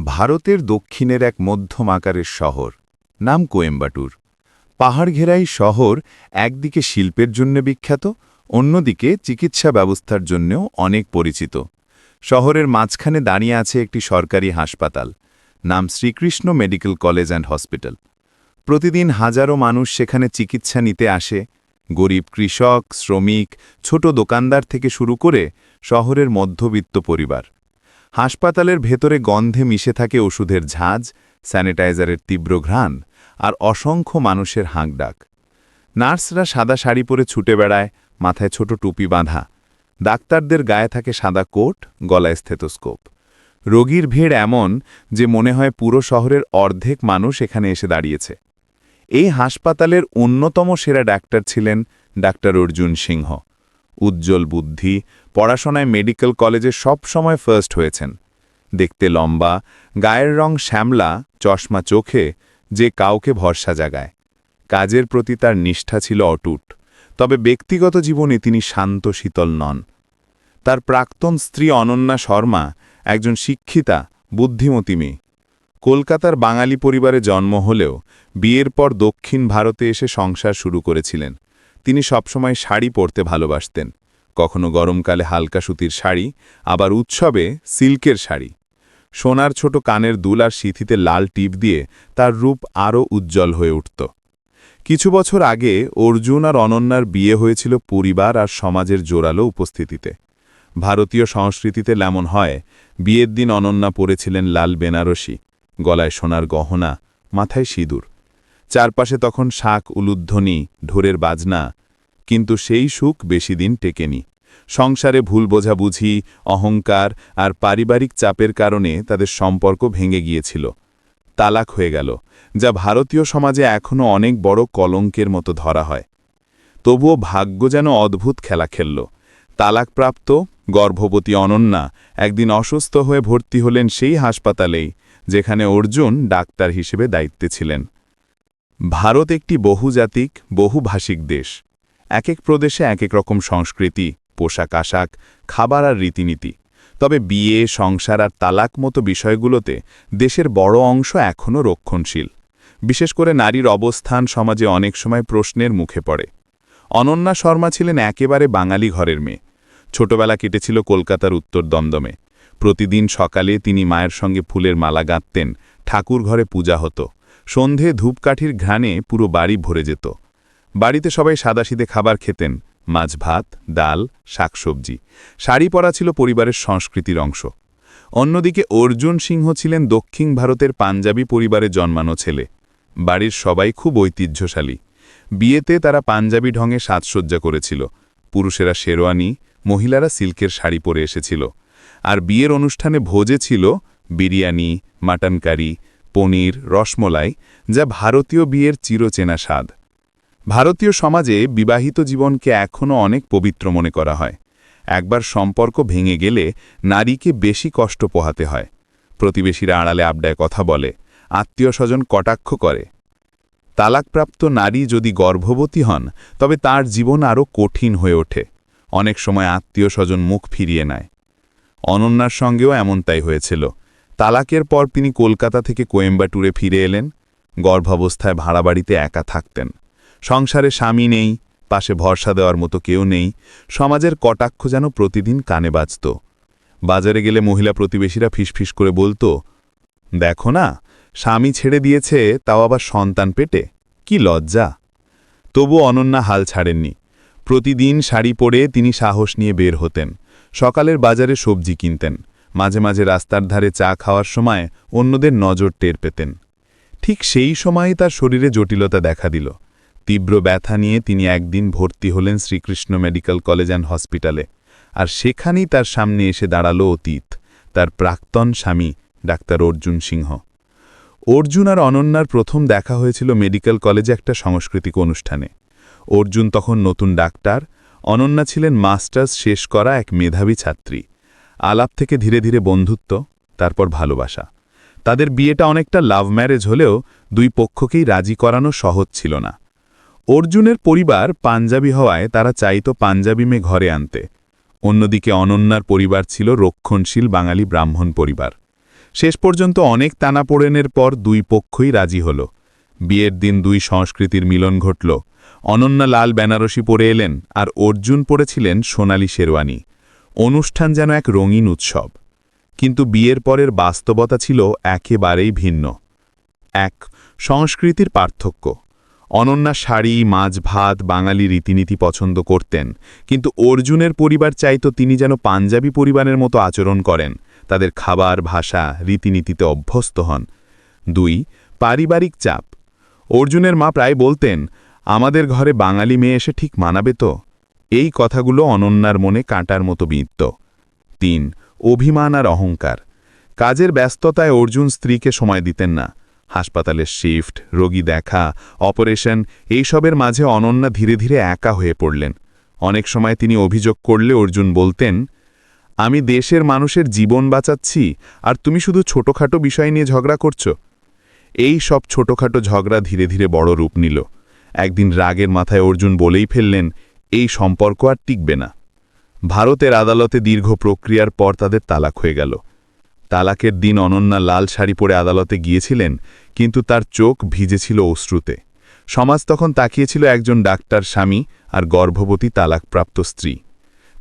ভারতের দক্ষিণের এক মধ্যম আকারের শহর, নাম কোয়েম্বাটুর। পাহাড় ঘেরাই শহর একদিকে শিল্পের জন্য বিখ্যাত, অন্যদিকে চিকিৎসা ব্যবস্থার জন্যও অনেক পরিচিত। শহরের মাঝখানে দাঁড়িয়ে আছে একটি সরকারি হাসপাতাল, নাম Srikrishna medical college and hospital. প্রতিদিন হাজারো মানুষ সেখানে চিকিৎসা নিতে আসে। গরিব কৃষক, শ্রমিক, ছোট দোকানদার থেকে শুরু করে শহরের মধ্যবিত্ত পরিবার। হাসপাতালের ভেতরে গন্ধে মিশে থাকে ওষুধের ঝাঁজ, স্যানিটাইজারের তীব্র ঘ্রাণ আর অসংখ্য মানুষের হাঁকডাক। নার্সরা সাদা শাড়ি পরে ছুটে বেড়ায়, মাথায় ছোট টুপি বাঁধা। ডাক্তারদের গায়ে থাকে সাদা কোট, গলায় স্থেতোস্কোপ। রোগীর ভিড় এমন যে মনে হয় পুরো শহরের অর্ধেক মানুষ এখানে এসে দাঁড়িয়েছে। এই হাসপাতালের অন্যতম সেরা ডাক্তার ছিলেন ডাক্তার অর্জুন সিংহ। উজ্জ্বল বুদ্ধি, পড়াশোনায় মেডিকেল কলেজে সব সময় ফার্স্ট হয়েছেন। দেখতে লম্বা, গায়ের রং শ্যামলা, চশমা চোখে, যে কাউকে ভরসা জাগায়। কাজের প্রতি তার নিষ্ঠা ছিল অটুট, তবে ব্যক্তিগত জীবনে তিনি শান্ত, শীতল নন। তার প্রাক্তন স্ত্রী অনন্যা শর্মা একজন শিক্ষিতা, বুদ্ধিমতী মেয়ে। কলকাতার বাঙালি পরিবারে জন্ম হলেও বিয়ের পর দক্ষিণ ভারতে এসে সংসার শুরু করেছিলেন। তিনি সবসময় শাড়ি পরতে ভালোবাসতেন। কখনো গরমকালে হালকা সুতির শাড়ি, আবার উৎসবে সিল্কের শাড়ি। সোনার ছোট কানের দুল আর সিথিতে লাল টিপ দিয়ে তার রূপ আরও উজ্জ্বল হয়ে উঠত। কিছু বছর আগে অর্জুন আর অনন্যার বিয়ে হয়েছিল পরিবার আর সমাজের জোরালো উপস্থিতিতে। ভারতীয় সংস্কৃতিতে লেমন হয়, বিয়ের দিন অনন্যা পরেছিলেন লাল বেনারসি, গলায় সোনার গহনা, মাথায় সিঁদুর। চারপাশে তখন শাক, উলুধ্বনি, ঢোরের বাজনা, কিন্তু সেই সুখ বেশি দিন টেকেনি। সংসারে ভুল বোঝাবুঝি, অহংকার আর পারিবারিক চাপের কারণে তাদের সম্পর্ক ভেঙে গিয়েছিল। তালাক হয়ে গেল, যা ভারতীয় সমাজে এখনও অনেক বড় কলঙ্কের মতো ধরা হয়। তবুও ভাগ্য যেন অদ্ভুত খেলা খেলল। তালাকপ্রাপ্ত, গর্ভবতী অনন্যা একদিন অসুস্থ হয়ে ভর্তি হলেন সেই হাসপাতালেই, যেখানে অর্জুন ডাক্তার হিসেবে দায়িত্বে ছিলেন। ভারত একটি বহুজাতিক, বহুভাষিক দেশ। এক এক প্রদেশে এক এক রকম সংস্কৃতি, পোশাক আশাক, খাবার আর রীতিনীতি। তবে বিয়ে, সংসার আর তালাক মতো বিষয়গুলোতে দেশের বড় অংশ এখনও রক্ষণশীল। বিশেষ করে নারীর অবস্থান সমাজে অনেক সময় প্রশ্নের মুখে পড়ে। অনন্যা শর্মা ছিলেন একেবারে বাঙালি ঘরের মেয়ে। ছোটবেলা কেটেছিল কলকাতার উত্তর দমদমে। প্রতিদিন সকালে তিনি মায়ের সঙ্গে ফুলের মালা গাঁথতেন ঠাকুর ঘরে পূজা হতো। সন্ধে ধূপকাঠির ঘ্রাণে পুরো বাড়ি ভরে যেত। বাড়িতে সবাই সাদাসিদে খাবার খেতেন, মাছ ভাত, ডাল, শাকসবজি। শাড়ি পরা ছিল পরিবারের সংস্কৃতির অংশ। অন্যদিকে অর্জুন সিংহ ছিলেন দক্ষিণ ভারতের পাঞ্জাবি পরিবারে জন্মানো ছেলে। বাড়ির সবাই খুব ঐতিহ্যশালী। বিয়েতে তারা পাঞ্জাবি ঢঙে সাজসজ্জা করেছিল। পুরুষেরা শেরওয়ানি, মহিলারা সিল্কের শাড়ি পরে এসেছিল। আর বিয়ের অনুষ্ঠানে ভোজে ছিল বিরিয়ানি মাটন কারি পনির, রসমলাই, যা ভারতীয় বিয়ের চিরচেনা স্বাদ। ভারতীয় সমাজে বিবাহিত জীবনকে এখনও অনেক পবিত্র মনে করা হয়। একবার সম্পর্ক ভেঙে গেলে নারীকে বেশি কষ্ট পোহাতে হয়। প্রতিবেশীরা আড়ালে আবডায় কথা বলে আত্মীয় স্বজন কটাক্ষ করে। তালাকপ্রাপ্ত নারী যদি গর্ভবতী হন, তবে তার জীবন আরও কঠিন হয়ে ওঠে। অনেক সময় আত্মীয় স্বজন মুখ ফিরিয়ে নেয়। অনন্যার সঙ্গেও এমনটাই হয়েছিল। তালাকের পর তিনি কলকাতা থেকে কোয়েম্বাটুরে ফিরে এলেন, গর্ভাবস্থায় ভাড়া বাড়িতে একা থাকতেন। সংসারে স্বামী নেই, পাশে ভরসা দেওয়ার মতো কেউ নেই, সমাজের কটাক্ষ যেন প্রতিদিন কানে বাজত। বাজারে গেলে মহিলা প্রতিবেশীরা ফিসফিস করে বলতো, দেখো না, স্বামী ছেড়ে দিয়েছে, তাও আবার সন্তান পেটে? কি লজ্জা? তবু অনন্যা হাল ছাড়েননি। প্রতিদিন শাড়ি পরে তিনি সাহস নিয়ে বের হতেন। সকালের বাজারে সবজি কিনতেন। মাঝে মাঝে রাস্তার ধারে চা খাওয়ার সময় অন্যদের নজর টের পেতেন। ঠিক সেই সময়ই তার শরীরে জটিলতা দেখা দিল। তীব্র ব্যথা নিয়ে তিনি একদিন ভর্তি হলেন শ্রীকৃষ্ণ মেডিকেল কলেজ অ্যান্ড হসপিটালে। আর সেখানেই তার সামনে এসে দাঁড়াল অতীত, তার প্রাক্তন স্বামী, ডাক্তার অর্জুন সিংহ। অর্জুন আর অনন্যার প্রথম দেখা হয়েছিল মেডিকেল কলেজে একটা সাংস্কৃতিক অনুষ্ঠানে। অর্জুন তখন নতুন ডাক্তার, অনন্যা ছিলেন মাস্টার্স শেষ করা এক মেধাবী ছাত্রী। আলাপ থেকে ধীরে ধীরে বন্ধুত্ব, তারপর ভালোবাসা। তাদের বিয়েটা অনেকটা লাভ ম্যারেজ হলেও দুই পক্ষকেই রাজি করানো সহজ ছিল না। অর্জুনের পরিবার পাঞ্জাবি হওয়ায় তারা চাইত পাঞ্জাবি মেয়ে ঘরে আনতে। অন্যদিকে অনন্যার পরিবার ছিল রক্ষণশীল বাঙালি ব্রাহ্মণ পরিবার। শেষ পর্যন্ত অনেক টানাপোড়েনের পর দুই পক্ষই রাজি হল। বিয়ের দিন দুই সংস্কৃতির মিলন ঘটল। অনন্যা লাল বেনারসি পরে এলেন আর অর্জুন পরেছিলেন সোনালি শেরওয়ানি। অনুষ্ঠান যেন এক রঙিন উৎসব। কিন্তু বিয়ের পরের বাস্তবতা ছিল একেবারেই ভিন্ন। এক, সংস্কৃতির পার্থক্য। অনন্যা শাড়ি, মাছ ভাত, বাঙালি রীতিনীতি পছন্দ করতেন, কিন্তু অর্জুনের পরিবার চাইতো তিনি যেন পাঞ্জাবি পরিবারের মতো আচরণ করেন, তাদের খাবার, ভাষা, রীতিনীতিতে অভ্যস্ত হন। দুই, পারিবারিক চাপ। অর্জুনের মা প্রায় বলতেন, আমাদের ঘরে বাঙালি মেয়ে এসে ঠিক মানাবে তো? এই কথাগুলো অনন্যার মনে কাঁটার মতো বিঁধত। তিন, অভিমান আর অহংকার। কাজের ব্যস্ততায় অর্জুন স্ত্রীকে সময় দিতেন না। হাসপাতালের শিফট, রোগী দেখা, অপারেশন, এইসবের মাঝে অনন্যা ধীরে ধীরে একা হয়ে পড়লেন। অনেক সময় তিনি অভিযোগ করলে অর্জুন বলতেন, আমি দেশের মানুষের জীবন বাঁচাচ্ছি, আর তুমি শুধু ছোটখাটো বিষয় নিয়ে ঝগড়া করছ? এই সব ছোটখাটো ঝগড়া ধীরে ধীরে বড় রূপ নিল। একদিন রাগের মাথায় অর্জুন বলেই ফেললেন এই সম্পর্ক আর টিকবে না। ভারতের আদালতে দীর্ঘ প্রক্রিয়ার পর তাদের তালাক হয়ে গেল। তালাকের দিন অনন্যা লাল শাড়ি পরে আদালতে গিয়েছিলেন, কিন্তু তার চোখ ভিজেছিল অশ্রুতে। সমাজ তখন তাকিয়েছিল একজন ডাক্তার স্বামী আর গর্ভবতী তালাকপ্রাপ্ত স্ত্রী।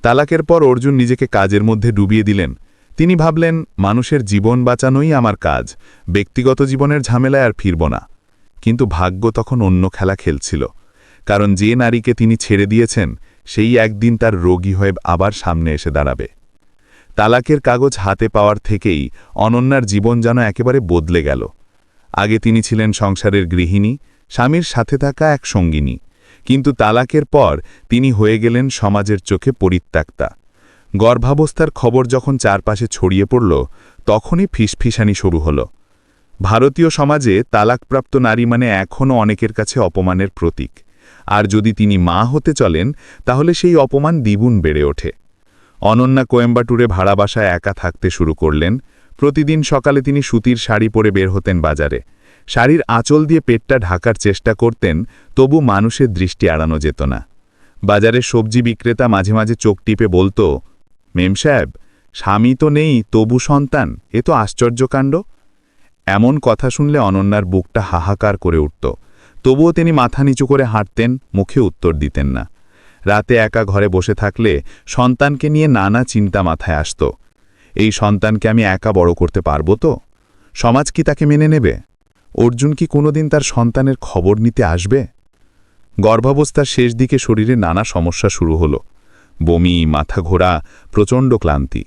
তালাকের পর অর্জুন নিজেকে কাজের মধ্যে ডুবিয়ে দিলেন। তিনি ভাবলেন, মানুষের জীবন বাঁচানোই আমার কাজ, ব্যক্তিগত জীবনের ঝামেলায় আর ফিরব না। কিন্তু ভাগ্য তখন অন্য খেলা খেলছিল। কারণ যে নারীকে তিনি ছেড়ে দিয়েছেন, সেই একদিন তার রোগী হয়ে আবার সামনে এসে দাঁড়াবে। তালাকের কাগজ হাতে পাওয়ার থেকেই অনন্যার জীবন যেন একেবারে বদলে গেল। আগে তিনি ছিলেন সংসারের গৃহিণী, স্বামীর সাথে থাকা এক সঙ্গিনী। কিন্তু তালাকের পর তিনি হয়ে গেলেন সমাজের চোখে পরিত্যক্তা। গর্ভাবস্থার খবর যখন চারপাশে ছড়িয়ে পড়ল, তখনই ফিসফিসানি শুরু হল। ভারতীয় সমাজে তালাকপ্রাপ্ত নারী মানে এখনও অনেকের কাছে অপমানের প্রতীক। আর যদি তিনি মা হতে চলেন, তাহলে সেই অপমান দ্বিগুণ বেড়ে ওঠে। অনন্যা কোয়েম্বাটুরে ভাড়া বাসায় একা থাকতে শুরু করলেন। প্রতিদিন সকালে তিনি সুতির শাড়ি পরে বের হতেন বাজারে। শাড়ির আঁচল দিয়ে পেটটা ঢাকার চেষ্টা করতেন, তবু মানুষের দৃষ্টি এড়ানো যেত না। বাজারে সবজি বিক্রেতা মাঝে মাঝে চোখ টিপে বলতো, মেম সাহেব, স্বামী তো নেই, তবু সন্তান, এ তো আশ্চর্যকাণ্ড এমন কথা শুনলে অনন্যার বুকটা হাহাকার করে উঠত। তবুও তিনি মাথা নিচু করে হাঁটতেন, মুখে উত্তর দিতেন না। রাতে একা ঘরে বসে থাকলে সন্তানকে নিয়ে নানা চিন্তা মাথায় আসত। এই সন্তানকে আমি একা বড় করতে পারব তো? সমাজ কি তাকে মেনে নেবে? অর্জুন কি কোনোদিন তার সন্তানের খবর নিতে আসবে? গর্ভাবস্থার শেষ দিকে শরীরে নানা সমস্যা শুরু হল। বমি, মাথা ঘোরা, প্রচণ্ড ক্লান্তি।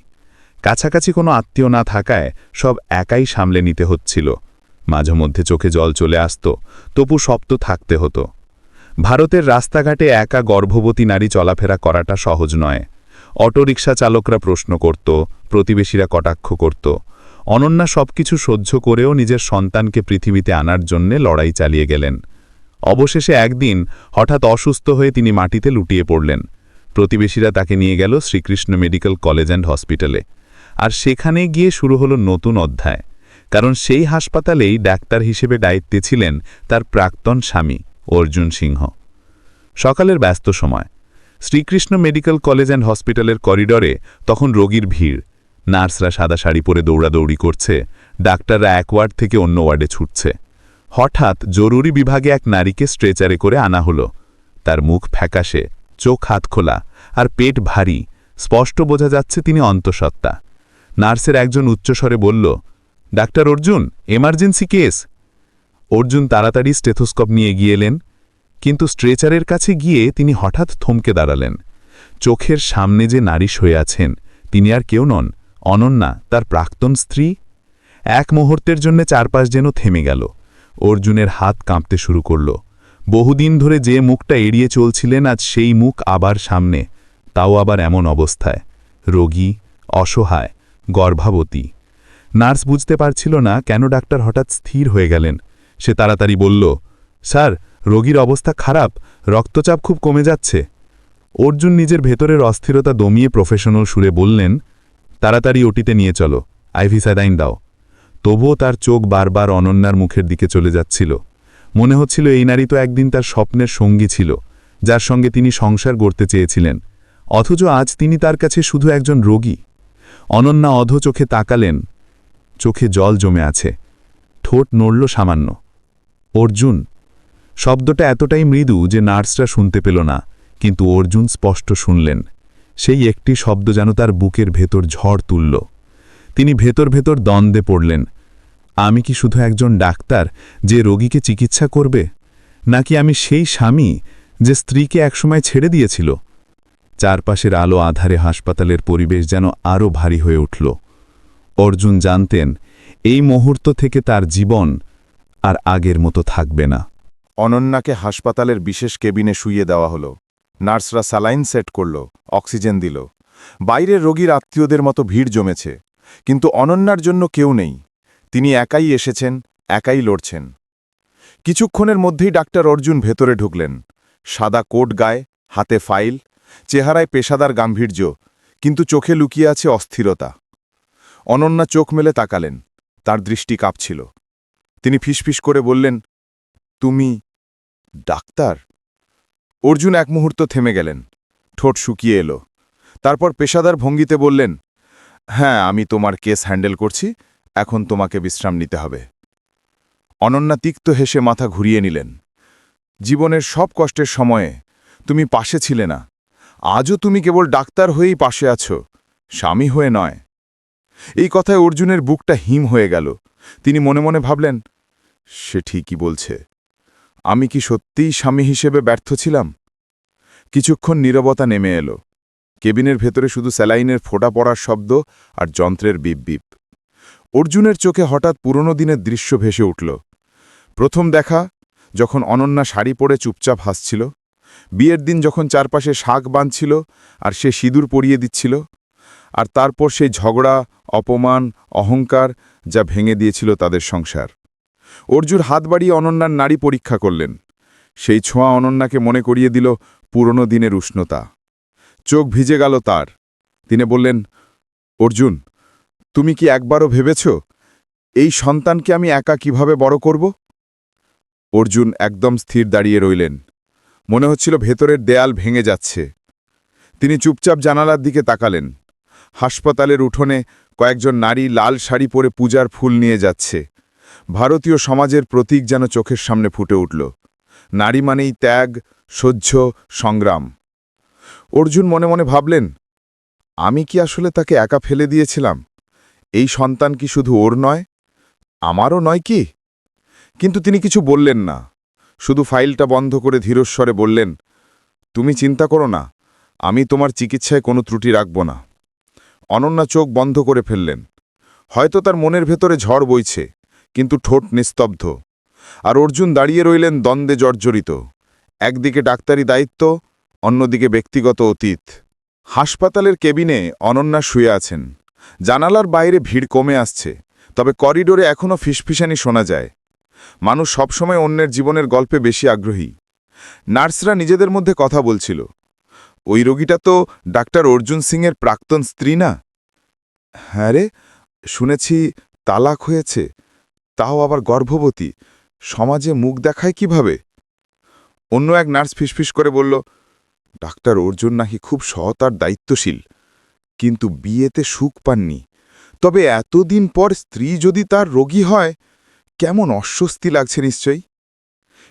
কাছাকাছি কোনো আত্মীয় না থাকায় সব একাই সামলে নিতে হচ্ছিল। মাঝে মধ্যে চোখে জল চলে আসত তপু সপ্ত থাকতে হতো। ভারতের রাস্তাঘাটে একা গর্ভবতী নারী চলাফেরা করাটা সহজ নয়। অটোরিকশা চালকরা প্রশ্ন করত, প্রতিবেশীরা কটাক্ষ করত। অনন্যা সবকিছু সহ্য করেও নিজের সন্তানকে পৃথিবীতে আনার জন্যে লড়াই চালিয়ে গেলেন। অবশেষে একদিন হঠাৎ অসুস্থ হয়ে তিনি মাটিতে লুটিয়ে পড়লেন। প্রতিবেশীরা তাকে নিয়ে গেল শ্রীকৃষ্ণ মেডিকেল কলেজ অ্যান্ড হসপিটালে। আর সেখানে গিয়ে শুরু হলো নতুন অধ্যায়। কারণ সেই হাসপাতালেই ডাক্তার হিসেবে দায়িত্বে ছিলেন তার প্রাক্তন স্বামী, অর্জুন সিংহ। সকালের ব্যস্ত সময়। শ্রীকৃষ্ণ মেডিকেল কলেজ অ্যান্ড হসপিটালের করিডরে তখন রোগীর ভিড়। নার্সরা সাদা শাড়ি পরে দৌড়াদৌড়ি করছে, ডাক্তাররা এক ওয়ার্ড থেকে অন্য ওয়ার্ডে ছুটছে। হঠাৎ জরুরি বিভাগে এক নারীকে স্ট্রেচারে করে আনা হলো। তার মুখ ফ্যাকাশে, চোখ হাত খোলা আর পেট ভারী। স্পষ্ট বোঝা যাচ্ছে তিনি অন্তঃসত্ত্বা। নার্সের একজন উচ্চস্বরে বলল doctor Arjun emergency case Arjun তাড়াতাড়ি স্টেথোস্কোপ নিয়ে গিয়ে এলেন, কিন্তু স্ট্রেচারের কাছে গিয়ে তিনি হঠাৎ থমকে দাঁড়ালেন। চোখের সামনে যে নারী শুয়ে আছেন, তিনি আর কেউ নন, অনন্যা, তার প্রাক্তন স্ত্রী। এক মুহূর্তের জন্য চারপাশ যেন থেমে গেল। অর্জুনের হাত কাঁপতে শুরু করল। বহুদিন ধরে যে মুখটা এড়িয়ে চলছিলেন, আজ সেই মুখ আবার সামনে, তাও আবার এমন অবস্থায়। রোগী, অসহায়, গর্ভাবতী। নার্স বুঝতে পারছিল না কেন ডাক্তার হঠাৎ স্থির হয়ে গেলেন। সে তাড়াতাড়ি বলল, স্যার, রোগীর অবস্থা খারাপ, রক্তচাপ খুব কমে যাচ্ছে। অর্জুন নিজের ভেতরের অস্থিরতা দমিয়ে প্রফেশনাল সুরে বললেন, তাড়াতাড়ি ওটিতে নিয়ে চলো, আইভি স্যাদাইন দাও। তবুও তার চোখ বারবার অনন্যার মুখের দিকে চলে যাচ্ছিল। মনে হচ্ছিল এই নারী তো একদিন তার স্বপ্নের সঙ্গী ছিল, যার সঙ্গে তিনি সংসার গড়তে চেয়েছিলেন। অথচ আজ তিনি তার কাছে শুধু একজন রোগী। অনন্যা অধ চোখে তাকালেন চোখে জল জমে আছে। ঠোঁট নড়ল সামান্য। অর্জুন, শব্দটা এতটাই মৃদু যে নার্সরা শুনতে পেল না, কিন্তু অর্জুন স্পষ্ট শুনলেন। সেই একটি শব্দ যেন তার বুকের ভেতর ঝড় তুলল। তিনি ভেতর ভেতর দ্বন্দ্বে পড়লেন। আমি কি শুধু একজন ডাক্তার যে রোগীকে চিকিৎসা করবে? নাকি আমি সেই স্বামী যে স্ত্রীকে একসময় ছেড়ে দিয়েছিল? চারপাশের আলো আধারে হাসপাতালের পরিবেশ যেন আরও ভারী হয়ে উঠল। অর্জুন জানতেন, এই মুহূর্ত থেকে তার জীবন আর আগের মতো থাকবে না। অনন্যাকে হাসপাতালের বিশেষ কেবিনে শুইয়ে দেওয়া হলো। নার্সরা স্যালাইন সেট করল, অক্সিজেন দিল। বাইরের রোগীর আত্মীয়দের মতো ভিড় জমেছে, কিন্তু অনন্যার জন্য কেউ নেই। তিনি একাই এসেছেন, একাই লড়ছেন। কিছুক্ষণের মধ্যেই ডাক্তার অর্জুন ভেতরে ঢুকলেন। সাদা কোট গায়ে, হাতে ফাইল, চেহারায় পেশাদার গাম্ভীর্য, কিন্তু চোখে লুকিয়ে আছে অস্থিরতা। অনন্যা চোখ মেলে তাকালেন। তার দৃষ্টি কাঁপছিল। তিনি ফিসফিস করে বললেন, তুমি ডাক্তার? অর্জুন এক মুহূর্ত থেমে গেলেন। ঠোঁট শুকিয়ে এলো। তারপর পেশাদার ভঙ্গিতে বললেন হ্যাঁ আমি তোমার কেস হ্যান্ডেল করছি, এখন তোমাকে বিশ্রাম নিতে হবে। অনন্যা তিক্ত হেসে মাথা ঘুরিয়ে নিলেন, জীবনের সব কষ্টের সময়ে তুমি পাশে ছিলে না। আজও তুমি কেবল ডাক্তার হয়েই পাশে আছো, স্বামী হয়ে নয়। এই কথায় অর্জুনের বুকটা হিম হয়ে গেল। তিনি মনে মনে ভাবলেন, সে ঠিকই বলছে। আমি কি সত্যিই স্বামী হিসেবে ব্যর্থ ছিলাম? কিছুক্ষণ নীরবতা নেমে এলো। কেবিনের ভেতরে শুধু স্যালাইনের ফোঁটা পড়ার শব্দ আর যন্ত্রের বিপ বিপ। অর্জুনের চোখে হঠাৎ পুরনো দিনের দৃশ্য ভেসে উঠল। প্রথম দেখা, যখন অনন্যা শাড়ি পরে চুপচাপ হাসছিল। বিয়ের দিন যখন চারপাশে শাক বাঁধছিল আর সে সিঁদুর পরিয়ে দিচ্ছিল আর তারপর সেই ঝগড়া, অপমান, অহংকার যা ভেঙে দিয়েছিল তাদের সংসার। অর্জুর হাত বাড়িয়ে অনন্যার নারী পরীক্ষা করলেন। সেই ছোঁয়া অনন্যাকে মনে করিয়ে দিল পুরনো দিনের উষ্ণতা। চোখ ভিজে গেল তার। তিনি বললেন, অর্জুন, তুমি কি একবারও ভেবেছ, এই সন্তানকে আমি একা কীভাবে বড় করব? অর্জুন একদম স্থির দাঁড়িয়ে রইলেন। মনে হচ্ছিল ভেতরের দেয়াল ভেঙে যাচ্ছে। তিনি চুপচাপ জানালার দিকে তাকালেন। হাসপাতালের উঠোনে কয়েকজন নারী লাল শাড়ি পরে পূজার ফুল নিয়ে যাচ্ছে। ভারতীয় সমাজের প্রতীক যেন চোখের সামনে ফুটে উঠল। নারী মানেই ত্যাগ, সহ্য, সংগ্রাম। অর্জুন মনে মনে ভাবলেন, আমি কি আসলে তাকে একা ফেলে দিয়েছিলাম? এই সন্তান কি শুধু ওর নয়? আমারও নয় কি? কিন্তু তিনি কিছু বললেন না। শুধু ফাইলটা বন্ধ করে ধীরস্বরে বললেন, তুমি চিন্তা করো না, আমি তোমার চিকিৎসায় কোনো ত্রুটি রাখব না। অনন্যা চোখ বন্ধ করে ফেললেন। হয়তো তার মনের ভেতরে ঝড় বইছে, কিন্তু ঠোঁট নিস্তব্ধ। আর অর্জুন দাঁড়িয়ে রইলেন দ্বন্দ্বে জর্জরিত। একদিকে ডাক্তারি দায়িত্ব, অন্যদিকে ব্যক্তিগত অতীত। হাসপাতালের কেবিনে অনন্যা শুয়ে আছেন। জানালার বাইরে ভিড় কমে আসছে, তবে করিডোরে এখনও ফিসফিসানি শোনা যায়। মানুষ সবসময় অন্যের জীবনের গল্পে বেশি আগ্রহী। নার্সরা নিজেদের মধ্যে কথা বলছিল। ওই রোগীটা তো ডাক্তার অর্জুন সিংয়ের প্রাক্তন স্ত্রী না? হ্যাঁ রে, শুনেছি তালাক হয়েছে, তাও আবার গর্ভবতী, সমাজে মুখ দেখায় কীভাবে? অন্য এক নার্স ফিসফিস করে বলল, ডাক্তার অর্জুন নাকি খুব সৎ আর দায়িত্বশীল, কিন্তু বিয়েতে সুখ পাননি। তবে এতদিন পর স্ত্রী যদি তার রোগী হয়, কেমন অস্বস্তি লাগছে নিশ্চয়ই?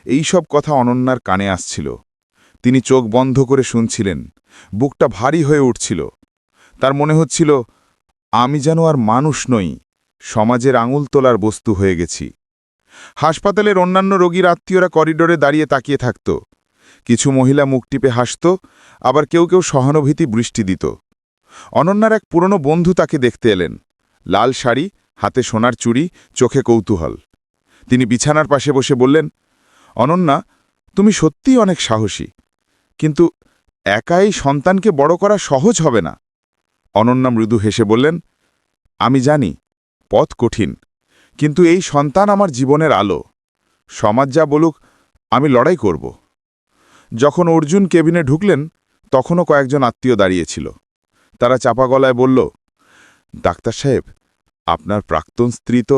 এই সব কথা অনন্যার কানে আসছিল। তিনি চোখ বন্ধ করে শুনছিলেন। বুকটা ভারী হয়ে উঠছিল। তার মনে হচ্ছিল, আমি যেন আর মানুষ নই, সমাজের আঙুল তোলার বস্তু হয়ে গেছি। হাসপাতালের অন্যান্য রোগীর আত্মীয়রা করিডোরে দাঁড়িয়ে তাকিয়ে থাকত। কিছু মহিলা মুখ টিপে হাসত, আবার কেউ কেউ সহানুভূতি বৃষ্টি দিত। অনন্যার এক পুরনো বন্ধু তাকে দেখতে এলেন। লাল শাড়ি, হাতে সোনার চুড়ি, চোখে কৌতূহল। তিনি বিছানার পাশে বসে বললেন, অনন্যা, তুমি সত্যিই অনেক সাহসী। কিন্তু একাই সন্তানকে বড় করা সহজ হবে না। অনন্যা মৃদু হেসে বললেন, আমি জানি, পথ কঠিন, কিন্তু এই সন্তান আমার জীবনের আলো। সমাজ যা বলুক, আমি লড়াই করব। যখন অর্জুন কেবিনে ঢুকলেন, তখনও কয়েকজন আত্মীয় দাঁড়িয়েছিল তারা চাপা গলায় বলল, ডাক্তার সাহেব, আপনার প্রাক্তন স্ত্রী তো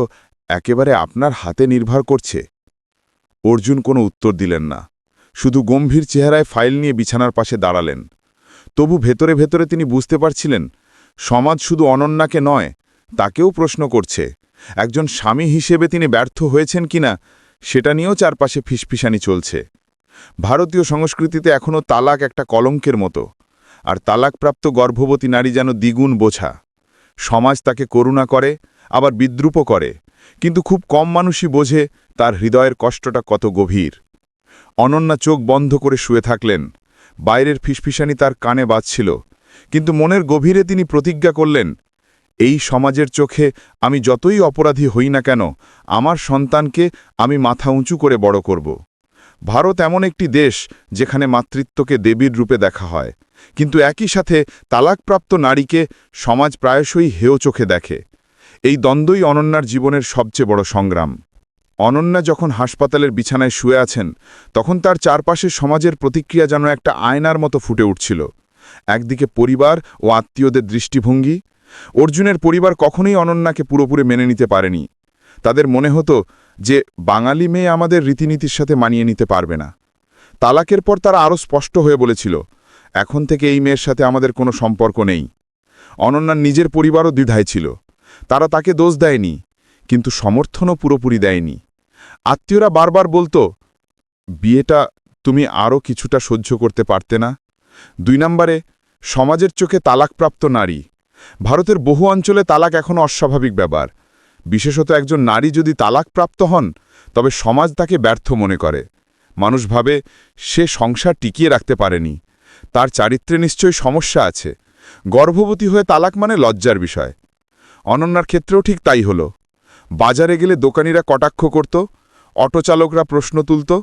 একেবারে আপনার হাতে নির্ভর করছে। অর্জুন কোনো উত্তর দিলেন না। শুধু গম্ভীর চেহারায় ফাইল নিয়ে বিছানার পাশে দাঁড়ালেন। তবু ভেতরে ভেতরে তিনি বুঝতে পারছিলেন, সমাজ শুধু অনন্যাকে নয়, তাকেও প্রশ্ন করছে, একজন স্বামী হিসেবে তিনি ব্যর্থ হয়েছেন কিনা, সেটা নিয়েও চারপাশে ফিসফিসানি চলছে। ভারতীয় সংস্কৃতিতে এখনও তালাক একটা কলঙ্কের মতো, আর তালাকপ্রাপ্ত গর্ভবতী নারী যেন দ্বিগুণ বোঝা। সমাজ তাকে করুণা করে, আবার বিদ্রুপও করে, কিন্তু খুব কম মানুষই বোঝে তার হৃদয়ের কষ্টটা কত গভীর। অনন্যা চোখ বন্ধ করে শুয়ে থাকলেন। বাইরের ফিসফিসানি তার কানে বাজছিল, কিন্তু মনের গভীরে তিনি প্রতিজ্ঞা করলেন, এই সমাজের চোখে আমি যতই অপরাধী হই না কেন, আমার সন্তানকে আমি মাথা উঁচু করে বড় করব। ভারত এমন একটি দেশ যেখানে মাতৃত্বকে দেবীর রূপে দেখা হয়, কিন্তু একই সাথে তালাকপ্রাপ্ত নারীকে সমাজ প্রায়শই হেয় চোখে দেখে। এই দ্বন্দ্বই অনন্যার জীবনের সবচেয়ে বড় সংগ্রাম। অনন্যা যখন হাসপাতালের বিছানায় শুয়ে আছেন, তখন তার চারপাশে সমাজের প্রতিক্রিয়া যেন একটা আয়নার মতো ফুটে উঠছিল। একদিকে পরিবার ও আত্মীয়দের দৃষ্টিভঙ্গি। অর্জুনের পরিবার কখনোই অনন্যাকে পুরোপুরি মেনে নিতে পারেনি। তাদের মনে হতো যে, বাঙালি মেয়ে আমাদের রীতিনীতির সাথে মানিয়ে নিতে পারবে না। তালাকের পর তারা আরও স্পষ্ট হয়ে বলেছিল, এখন থেকে এই মেয়ের সাথে আমাদের কোনো সম্পর্ক নেই। অনন্যার নিজের পরিবারও দ্বিধায় ছিল। তারা তাকে দোষ দেয়নি। কিন্তু সমর্থনও পুরোপুরি দেয়নি। আত্মীয়রা বারবার বলতো, বিয়েটা তুমি আরও কিছুটা সহ্য করতে পারতে না। দুই নম্বরে, সমাজের চোখে তালাকপ্রাপ্ত নারী। ভারতের বহু অঞ্চলে তালাক এখনও অস্বাভাবিক ব্যাপার। বিশেষত একজন নারী যদি তালাকপ্রাপ্ত হন, তবে সমাজ তাকে ব্যর্থ মনে করে। মানুষ ভাবে, সে সংসার টিকিয়ে রাখতে পারেনি। তার চারিত্রে নিশ্চয়ই সমস্যা আছে। গর্ভবতী হয়ে তালাক মানে লজ্জার বিষয়। অনন্যার ক্ষেত্রেও ঠিক তাই হল। বাজারে গেলে দোকানিরা কটাক্ষ করত, অটোচালকরা প্রশ্ন তুলত,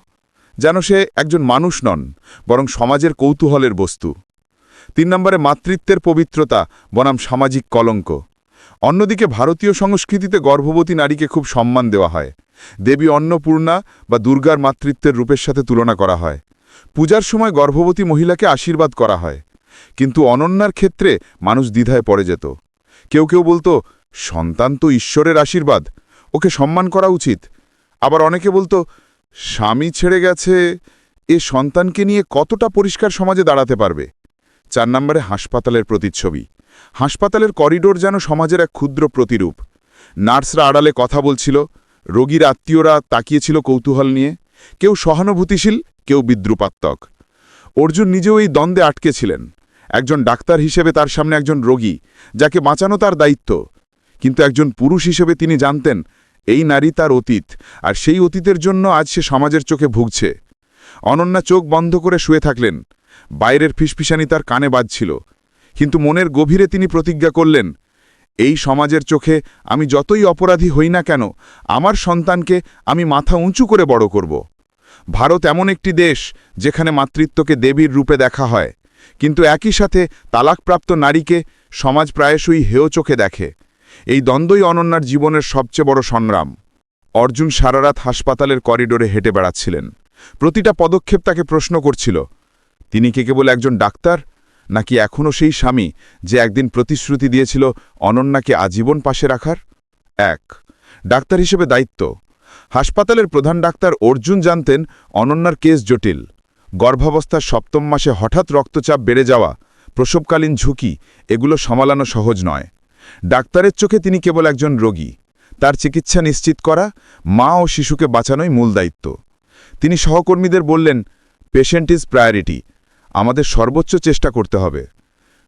যেন সে একজন মানুষ নন, বরং সমাজের কৌতূহলের বস্তু। তিন নম্বরে মাতৃত্বের পবিত্রতা, বনাম সামাজিক কলঙ্ক। অন্যদিকে ভারতীয় সংস্কৃতিতে গর্ভবতী নারীকে খুব সম্মান দেওয়া হয়। দেবী অন্নপূর্ণা বা দুর্গার মাতৃত্বের রূপের সাথে তুলনা করা হয়। পূজার সময় গর্ভবতী মহিলাকে আশীর্বাদ করা হয়। কিন্তু অনন্যার ক্ষেত্রে মানুষ দ্বিধায় পড়ে যেত। কেউ কেউ বলতো, সন্তান তো ঈশ্বরের আশীর্বাদ ওকে সম্মান করা উচিত। আবার অনেকে বলতো, স্বামী ছেড়ে গেছে, এ সন্তানকে নিয়ে কতটা পরিষ্কার সমাজে দাঁড়াতে পারবে? চার নম্বরে হাসপাতালের প্রতিচ্ছবি। হাসপাতালের করিডোর যেন সমাজের এক ক্ষুদ্র প্রতিরূপ। নার্সরা আড়ালে কথা বলছিল, রোগীর আত্মীয়রা তাকিয়েছিল কৌতূহল নিয়ে, কেউ সহানুভূতিশীল, কেউ বিদ্রুপাত্মক। অর্জুন নিজেও এই দ্বন্দ্বে আটকে ছিলেন। একজন ডাক্তার হিসেবে তার সামনে একজন রোগী, যাকে বাঁচানো তার দায়িত্ব। কিন্তু একজন পুরুষ হিসেবে তিনি জানতেন এই নারী তার অতীত, আর সেই অতীতের জন্য আজ সে সমাজের চোখে ভুগছে। অনন্যা চোখ বন্ধ করে শুয়ে থাকলেন। বাইরের ফিসফিসানি তার কানে বাজছিল। কিন্তু মনের গভীরে তিনি প্রতিজ্ঞা করলেন, এই সমাজের চোখে আমি যতই অপরাধী হই না কেন, আমার সন্তানকে আমি মাথা উঁচু করে বড় করব। ভারত এমন একটি দেশ যেখানে মাতৃত্বকে দেবীর রূপে দেখা হয়। কিন্তু একই সাথে তালাকপ্রাপ্ত নারীকে সমাজ প্রায়শই হেয় চোখে দেখে। এই দ্বন্দ্বই অনন্যার জীবনের সবচেয়ে বড় সংগ্রাম। অর্জুন সারারাত হাসপাতালের করিডোরে হেঁটে বেড়াচ্ছিলেন। প্রতিটা পদক্ষেপ তাকে প্রশ্ন করছিল, তিনি কি কেবল একজন ডাক্তার? নাকি এখনও সেই স্বামী যে একদিন প্রতিশ্রুতি দিয়েছিল অনন্যাকে আজীবন পাশে রাখার? এক, ডাক্তার হিসেবে দায়িত্ব। হাসপাতালের প্রধান ডাক্তার অর্জুন জানতেন অনন্যার কেস জটিল। গর্ভাবস্থার সপ্তম মাসে হঠাৎ রক্তচাপ বেড়ে যাওয়া, প্রসবকালীন ঝুঁকি, এগুলো সামালানো সহজ নয়। ডাক্তারের চোখে তিনি কেবল একজন রোগী। তার চিকিৎসা নিশ্চিত করা, মা ও শিশুকে বাঁচানোই মূল দায়িত্ব। তিনি সহকর্মীদের বললেন পেশেন্ট ইজ প্রায়োরিটি আমাদের সর্বোচ্চ চেষ্টা করতে হবে।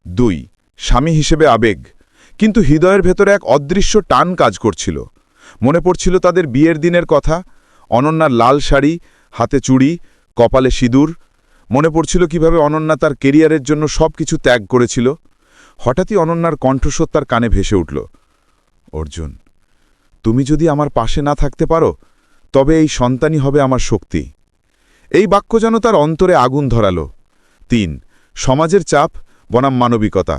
দুই, স্বামী হিসেবে আবেগ। কিন্তু হৃদয়ের ভেতরে এক অদৃশ্য টান কাজ করছিল। মনে পড়ছিল তাদের বিয়ের দিনের কথা অনন্যার লাল শাড়ি, হাতে চুড়ি, কপালে সিঁদুর। মনে পড়ছিল কীভাবে অনন্যা তার কেরিয়ারের জন্য সব কিছু ত্যাগ করেছিল। হঠাৎই অনন্যার কণ্ঠস্বর তার কানে ভেসে উঠল, অর্জুন, তুমি যদি আমার পাশে না থাকতে পারো, তবে এই সন্তানই হবে আমার শক্তি। এই বাক্য যেন তার অন্তরে আগুন ধরাল। তিন, সমাজের চাপ বনাম মানবিকতা।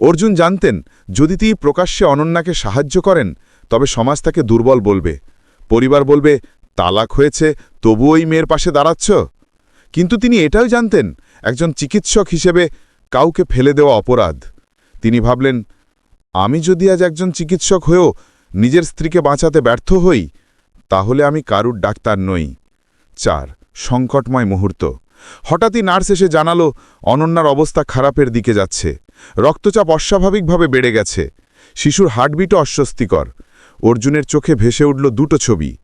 অর্জুন জানতেন, যদি তিনি প্রকাশ্যে অনন্যাকে সাহায্য করেন, তবে সমাজ তাকে দুর্বল বলবে। পরিবার বলবে, তালাক হয়েছে, তবুও ওই মেয়ের পাশে দাঁড়াচ্ছ? কিন্তু তিনি এটাও জানতেন, একজন চিকিৎসক হিসেবে কাউকে ফেলে দেওয়া অপরাধ। তিনি ভাবলেন, আমি যদি আজ একজন চিকিৎসক হয়েও নিজের স্ত্রীকে বাঁচাতে ব্যর্থ হই, তাহলে আমি কারুর ডাক্তার নই। চার, সংকটময় মুহূর্ত। হঠাৎই নার্স এসে জানালো, অনন্যার অবস্থা খারাপের দিকে যাচ্ছে। রক্তচাপ অস্বাভাবিকভাবে বেড়ে গেছে। শিশুর হার্টবিটও অস্বস্তিকর। অর্জুনের চোখে ভেসে উঠল দুটো ছবি।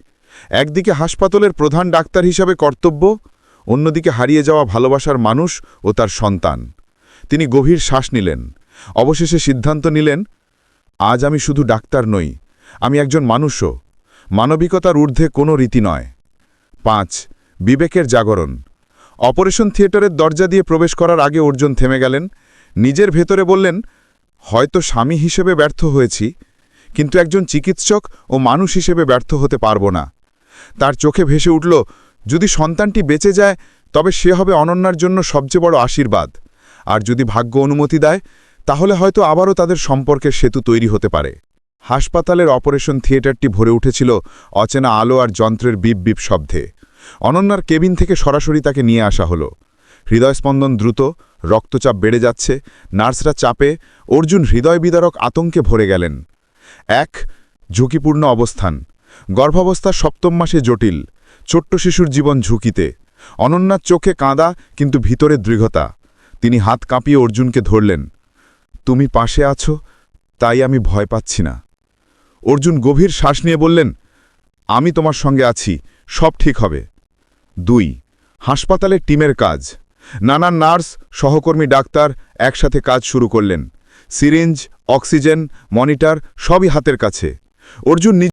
একদিকে হাসপাতালের প্রধান ডাক্তার হিসাবে কর্তব্য, অন্যদিকে হারিয়ে যাওয়া ভালোবাসার মানুষ ও তার সন্তান। তিনি গভীর শ্বাস নিলেন। অবশেষে সিদ্ধান্ত নিলেন, আজ আমি শুধু ডাক্তার নই, আমি একজন মানুষও। মানবিকতার ঊর্ধ্বে কোনো রীতি নয়। পাঁচ, বিবেকের জাগরণ। অপারেশন থিয়েটারের দরজা দিয়ে প্রবেশ করার আগে অর্জুন থেমে গেলেন। নিজের ভেতরে বললেন, হয়তো স্বামী হিসেবে ব্যর্থ হয়েছি, কিন্তু একজন চিকিৎসক ও মানুষ হিসেবে ব্যর্থ হতে পারব না। তার চোখে ভেসে উঠল, যদি সন্তানটি বেঁচে যায়, তবে সে হবে অনন্যার জন্য সবচেয়ে বড় আশীর্বাদ। আর যদি ভাগ্য অনুমতি দেয়, তাহলে হয়তো আবারও তাদের সম্পর্কের সেতু তৈরি হতে পারে। হাসপাতালের অপারেশন থিয়েটারটি ভরে উঠেছিল অচেনা আলো আর যন্ত্রের বিপ বিপ শব্দে। অনন্যার কেবিন থেকে সরাসরি তাকে নিয়ে আসা হলো। হৃদয়স্পন্দন দ্রুত, রক্তচাপ বেড়ে যাচ্ছে, নার্সরা চাপে, অর্জুন হৃদয় বিদারক আতঙ্কে ভরে গেলেন। এক, ঝুঁকিপূর্ণ অবস্থান। গর্ভাবস্থা সপ্তম মাসে জটিল, ছোট্ট শিশুর জীবন ঝুঁকিতে। অনন্যার চোখে কাঁদা, কিন্তু ভিতরে দৃঢ়তা। তিনি হাত কাঁপিয়ে অর্জুনকে ধরলেন। তুমি পাশে আছো, তাই আমি ভয় পাচ্ছি না। অর্জুন গভীর শ্বাস নিয়ে বললেন, আমি তোমার সঙ্গে আছি, সব ঠিক হবে। দুই হাসপাতালের টিমের কাজ। নানা নার্স, সহকর্মী ডাক্তার একসাথে কাজ শুরু করলেন। সিরিঞ্জ, অক্সিজেন, মনিটর সবই হাতের কাছে। অর্জুন